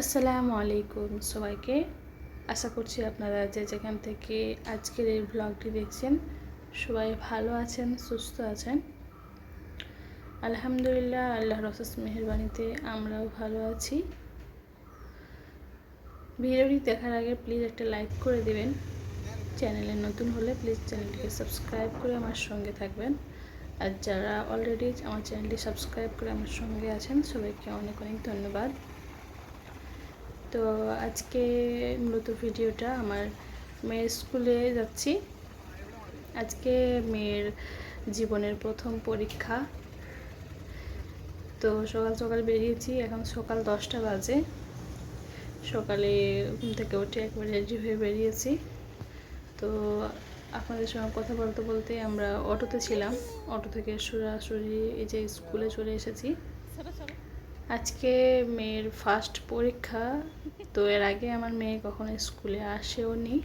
আসসালামু আলাইকুম সবাইকে। আশা করছি আপনারা যে যেখান থেকে আজকের এই ব্লগটি দেখছেন, সবাই ভালো আছেন, সুস্থ আছেন। আলহামদুলিল্লাহ, আল্লাহ রসস মেহরবানিতে আমরাও ভালো আছি। ভিডিওটি দেখার আগে প্লিজ একটা লাইক করে দেবেন। চ্যানেলে নতুন হলে প্লিজ চ্যানেলটিকে সাবস্ক্রাইব করে আমার সঙ্গে থাকবেন। আর যারা অলরেডি আমার চ্যানেলটি সাবস্ক্রাইব করে আমার সঙ্গে আছেন, সবাইকে অনেক অনেক ধন্যবাদ। তো আজকে মূলত ভিডিওটা আমার মেয়ের স্কুলে যাচ্ছি। আজকে মেয়ের জীবনের প্রথম পরীক্ষা। তো সকাল সকাল বেরিয়েছি, এখন সকাল দশটা বাজে। সকালে ঘুম থেকে উঠে একবার রেডি হয়ে বেরিয়েছি। তো আপনাদের সঙ্গে কথা বলতে বলতে আমরা অটোতে ছিলাম। অটো থেকে সরাসরি এই যে স্কুলে চলে এসেছি। আজকে মেয়ের ফার্স্ট পরীক্ষা, তো এর আগে আমার মেয়ে কখনো স্কুলে আসেও নি।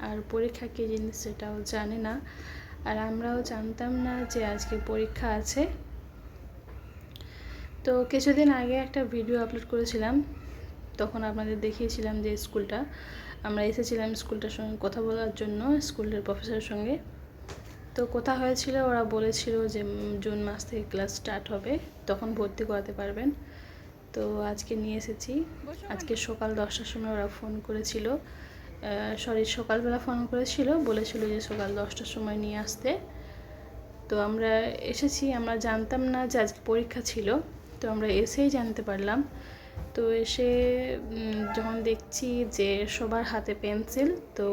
আর পরীক্ষা কী জিনিস সেটাও জানে না। আর আমরাও জানতাম না যে আজকে পরীক্ষা আছে। তো কিছুদিন আগে একটা ভিডিও আপলোড করেছিলাম। তখন আপনাদের দেখিয়েছিলাম যে স্কুলটা। আমরা এসেছিলাম স্কুলটার সঙ্গে কথা বলার জন্য, স্কুলের প্রফেসরের সঙ্গে। তো কোথা হয়েছিল, ওরা বলেছিল যে জুন মাস থেকে ক্লাস স্টার্ট হবে। তখন ভর্তি করাতে পারবেন। তো আজকে নিয়ে এসেছি। আজকে সকাল দশটার সময় ওরা ফোন করেছিল। সরি সকালবেলা ফোন করেছিল, বলেছিল যে সকাল দশটার সময় নিয়ে আসতে। তো আমরা এসেছি, আমরা জানতাম না যে আজকে পরীক্ষা ছিল, তো আমরা এসেই জানতে পারলাম। তো এসে যখন দেখছি যে সবার হাতে পেন্সিল, তো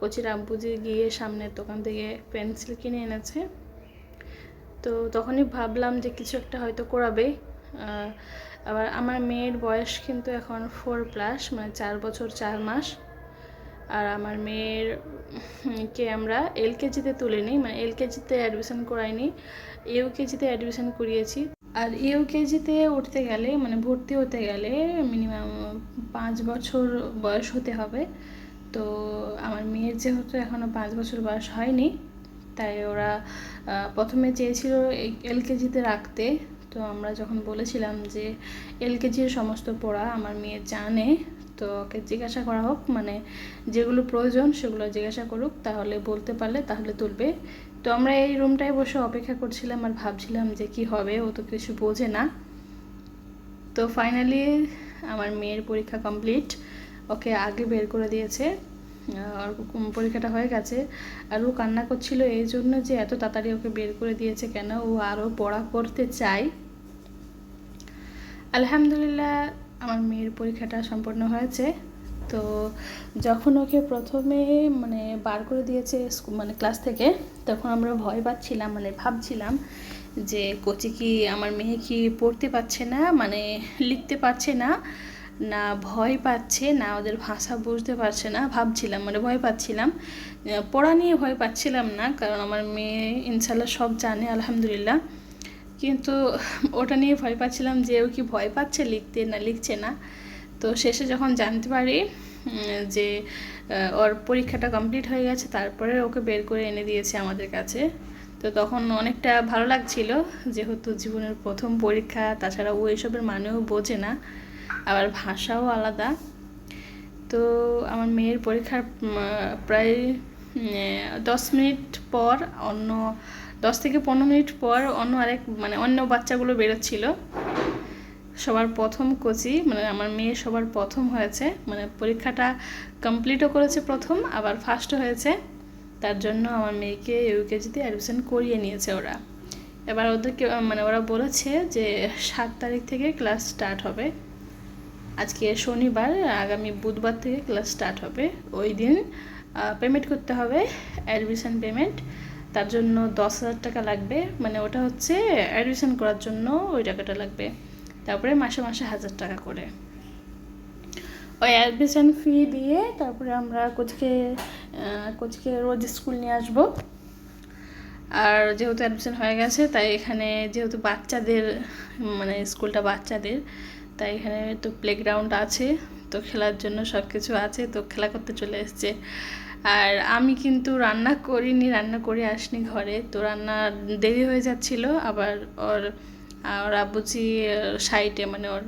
কচির আব্বুজি গিয়ে সামনের দোকান থেকে পেন্সিল কিনে এনেছে। তো তখনই ভাবলাম যে কিছু একটা হয়তো করাবে। আবার আমার মেয়ের বয়স কিন্তু এখন ফোর প্লাস মানে চার বছর চার মাস। আর আমার মেয়ের, কে আমরা এলকেজিতে তুলিনি মানে এলকেজিতে অ্যাডমিশন করাইনি ইউকেজিতে অ্যাডমিশন করিয়েছি। আর ইউকেজিতে উঠতে গেলে মানে ভর্তি হতে গেলে মিনিমাম পাঁচ বছর বয়স হতে হবে। তো আমার মেয়ের যেহেতু এখনও পাঁচ বছর বয়স হয়নি, তাই ওরা প্রথমে চেয়েছিল এলকেজিতে রাখতে। তো আমরা যখন বলেছিলাম যে এলকেজির সমস্ত পড়া আমার মেয়ে জানে, তো ওকে জিজ্ঞাসা করা হোক মানে যেগুলো প্রয়োজন সেগুলো জিজ্ঞাসা করুক, তাহলে বলতে পারলে তাহলে তুলবে। তো আমরা এই রুমটায় বসে অপেক্ষা করছিলাম আর ভাবছিলাম যে কি হবে, ও তো কিছু বোঝে না। তো ফাইনালি আমার মেয়ের পরীক্ষা কমপ্লিট ওকে আগে বের করে দিয়েছে। আর পরীক্ষাটা হয়ে গেছে। আর ও কান্না করছিল এই জন্য যে এত তাড়াতাড়ি ওকে বের করে দিয়েছে কেন? ও আরও পড়া করতে চায়। আলহামদুলিল্লাহ, আমার মেয়ের পরীক্ষাটা সম্পন্ন হয়েছে। তো যখন ওকে প্রথমে মানে বার করে দিয়েছে মানে ক্লাস থেকে, তখন আমরা ভয় পাচ্ছিলাম মানে ভাবছিলাম যে কোচি কি আমার মেয়ে কি পড়তে পারছে না মানে লিখতে পারছে না না ভয় পাচ্ছে, না ওদের ভাষা বুঝতে পারছে না, ভাবছিলাম মানে ভয় পাচ্ছিলাম। পড়া নিয়ে ভয় পাচ্ছিলাম না, কারণ আমার মেয়ে ইনশাল্লাহ সব জানে, আলহামদুলিল্লাহ। কিন্তু ওটা নিয়ে ভয় পাচ্ছিলাম যে ও কি ভয় পাচ্ছে, লিখতে না লিখছে না। তো শেষে যখন জানতে পারি যে ওর পরীক্ষাটা কমপ্লিট হয়ে গেছে, তারপরে ওকে বের করে এনে দিয়েছে আমাদের কাছে। তো তখন অনেকটা ভালো লাগছিল, যেহেতু জীবনের প্রথম পরীক্ষা, তাছাড়া ও এসবের মানেও বোঝে না, আবার ভাষাও আলাদা। তো আমার মেয়ের পরীক্ষার প্রায় দশ মিনিট পর অন্য দশ থেকে পনেরো মিনিট পর অন্য আরেক মানে অন্য বাচ্চাগুলো বেরোচ্ছিল। সবার প্রথম কোচি মানে আমার মেয়ে সবার প্রথম হয়েছে। মানে পরীক্ষাটা কমপ্লিটও করেছে প্রথম, আবার ফার্স্টও হয়েছে। তার জন্য আমার মেয়েকে ইউকেজিতে অ্যাডমিশন করিয়ে নিয়েছে ওরা। এবার ওদেরকে মানে ওরা বলেছে যে সাত তারিখ থেকে ক্লাস স্টার্ট হবে। আজকে শনিবার, আগামী বুধবার থেকে ক্লাস স্টার্ট হবে। ওই দিন পেমেন্ট করতে হবে অ্যাডমিশন পেমেন্ট তার জন্য দশ হাজার টাকা লাগবে। মানে ওটা হচ্ছে অ্যাডমিশন করার জন্য ওই টাকাটা লাগবে। তারপরে মাসে মাসে হাজার টাকা করে। ওই অ্যাডমিশন ফি দিয়ে তারপরে আমরা কোচকে কোচকে রোজ স্কুল নিয়ে আসব। আর যেহেতু অ্যাডমিশন হয়ে গেছে, তাই এখানে যেহেতু বাচ্চাদের মানে স্কুলটা বাচ্চাদের তাই এখানে তো প্লেগ্রাউন্ড আছে, তো খেলার জন্য সব কিছু আছে, তো খেলা করতে চলে এসছে। আর আমি কিন্তু রান্না করিনি, রান্না করে আসনি ঘরে, তো রান্না দেরি হয়ে যাচ্ছিল, আবার ওর ওর আব্বুজি সাইটে মানে ওর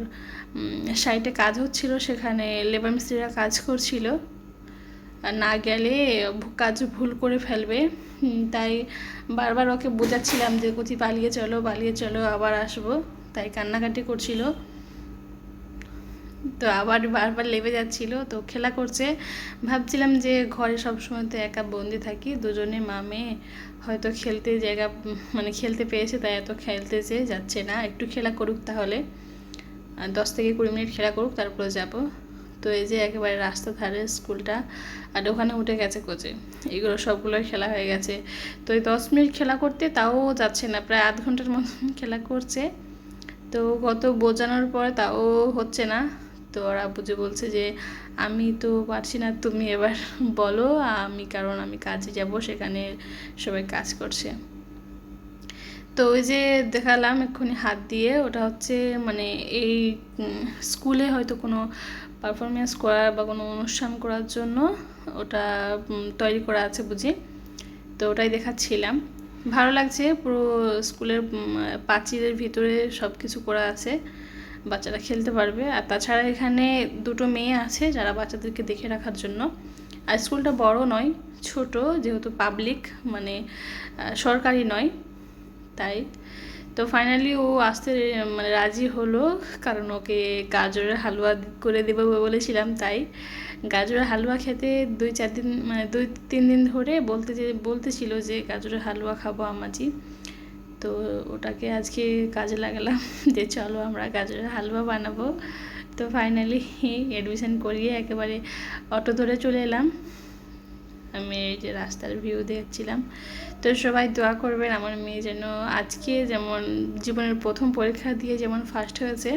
সাইটে কাজ হচ্ছিল, সেখানে লেবার মিস্ত্রিরা কাজ করছিল। না গেলে কাজ ভুল করে ফেলবে। তাই বারবার ওকে বোঝাচ্ছিলাম যে কোথায় পালিয়ে চলো পালিয়ে চলো, আবার আসব। তাই কান্নাকাটি করছিল। তো আবার বারবার লেবে যাচ্ছিল, তো খেলা করছে। ভাবছিলাম যে ঘরে সবসময় তো একা বন্দি থাকি, দুজনে মা মেয়ে, হয়তো খেলতে জায়গা মানে খেলতে পেয়েছে, তাই এত খেলতেছে, যাচ্ছে না। একটু খেলা করুক তাহলে। দশ থেকে কুড়ি মিনিট খেলা করুক, তারপরে যাব। তো এই যে একেবারে রাস্তা ধারে স্কুলটা, আর ওখানে উঠে গেছে কোচে। এগুলো সবগুলোই খেলা হয়ে গেছে। তো এই দশ মিনিট খেলা করতে তাও যাচ্ছে না, প্রায় আধ ঘণ্টার মতন খেলা করছে। তো কত বোঝানোর পরে তাও হচ্ছে না। তো ওরা বুঝে বলছে যে, আমি তো পারছি না, তুমি এবার বলো, আমি, কারণ আমি কাজে যাব, সেখানে সবাই কাজ করছে। তো ওই যে দেখালাম এক্ষুনি হাত দিয়ে, ওটা হচ্ছে মানে এই স্কুলে হয়তো কোনো পারফরমেন্স করার বা কোনো অনুষ্ঠান করার জন্য ওটা তৈরি করা আছে বুঝি? তো ওটাই দেখাচ্ছিলাম। ভালো লাগছে, পুরো স্কুলের পাঁচিলের ভিতরে সব কিছু করা আছে। বাচ্চারা খেলতে পারবে। আর তাছাড়া এখানে দুটো মেয়ে আছে যারা বাচ্চাদেরকে দেখে রাখার জন্য। আর স্কুলটা বড় নয়, ছোট, যেহেতু পাবলিক মানে সরকারি নয়। তাই, তো ফাইনালি ও আসতে মানে রাজি হলো। কারণ ওকে গাজরের হালুয়া করে দেবো বলেছিলাম, তাই। গাজরের হালুয়া খেতে দুই চার দিন মানে দুই তিন দিন ধরে বলতে যে, বলতেছিল যে, গাজরের হালুয়া খাব আমাজি। তো ওটাকে আজকে কাজে লাগালাম যে চলো আমরা গাজরের হালুয়া বানাবো। তো ফাইনালি অ্যাডমিশন করিয়ে একেবারে অটো ধরে চলে এলাম। আমি এই যে রাস্তার ভিউ দেখছিলাম। তো সবাই দোয়া করবেন, আমার মেয়ে যেন আজকে যেমন জীবনের প্রথম পরীক্ষা দিয়ে যেমন ফার্স্ট হয়েছে,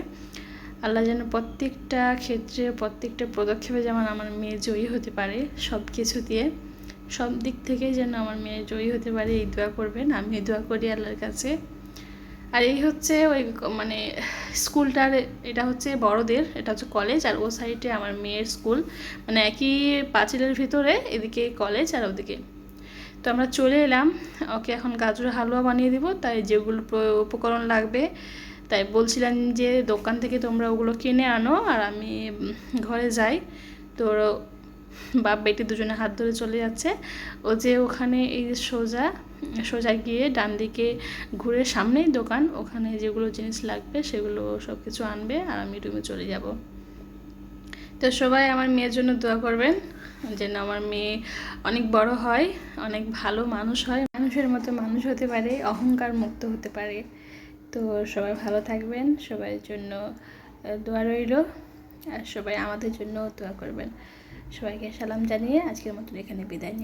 আল্লাহ যেন প্রত্যেকটা ক্ষেত্রে, প্রত্যেকটা পদক্ষেপে যেমন আমার মেয়ে জয়ী হতে পারে সব কিছু দিয়ে। সব দিক থেকে যেন আমার মেয়ে জয়ী হতে পারে, এই দোয়া করবেন, আমি দোয়া করি আল্লাহর কাছে। আর এই হচ্ছে ওই মানে স্কুলটার, এটা হচ্ছে বড়দের, এটা হচ্ছে কলেজ আর ও সাইডে আমার মেয়ের স্কুল। মানে একই পাঁচিলের ভিতরে, এদিকে কলেজ আর ওদিকে। তো আমরা চলে এলাম, ওকে এখন গাজরের হালুয়া বানিয়ে দিব, তাই যেগুলো উপকরণ লাগবে, তাই বলছিলাম যে দোকান থেকে তোমরা ওগুলো কিনে আনো, আর আমি ঘরে যাই। তো বাপ বেটি দুজনে হাত ধরে চলে যাচ্ছে। ও যে ওখানে এই সোজা সোজা গিয়ে ডান দিকে ঘুরে সামনেই দোকান, ওখানে যেগুলো জিনিস লাগবে সেগুলো সব কিছু আনবে আর আমি রুমে চলে যাব। তো সবাই আমার মেয়ের জন্য দোয়া করবেন যেন আমার মেয়ে অনেক বড় হয়, অনেক ভালো মানুষ হয়, মানুষের মতো মানুষ হতে পারে, অহংকার মুক্ত হতে পারে। তো সবাই ভালো থাকবেন সবার জন্য দোয়া রইল, আর সবাই আমাদের জন্য দোয়া করবেন। সবাইকে সালাম জানিয়ে আজকের মতন এখানে বিদায়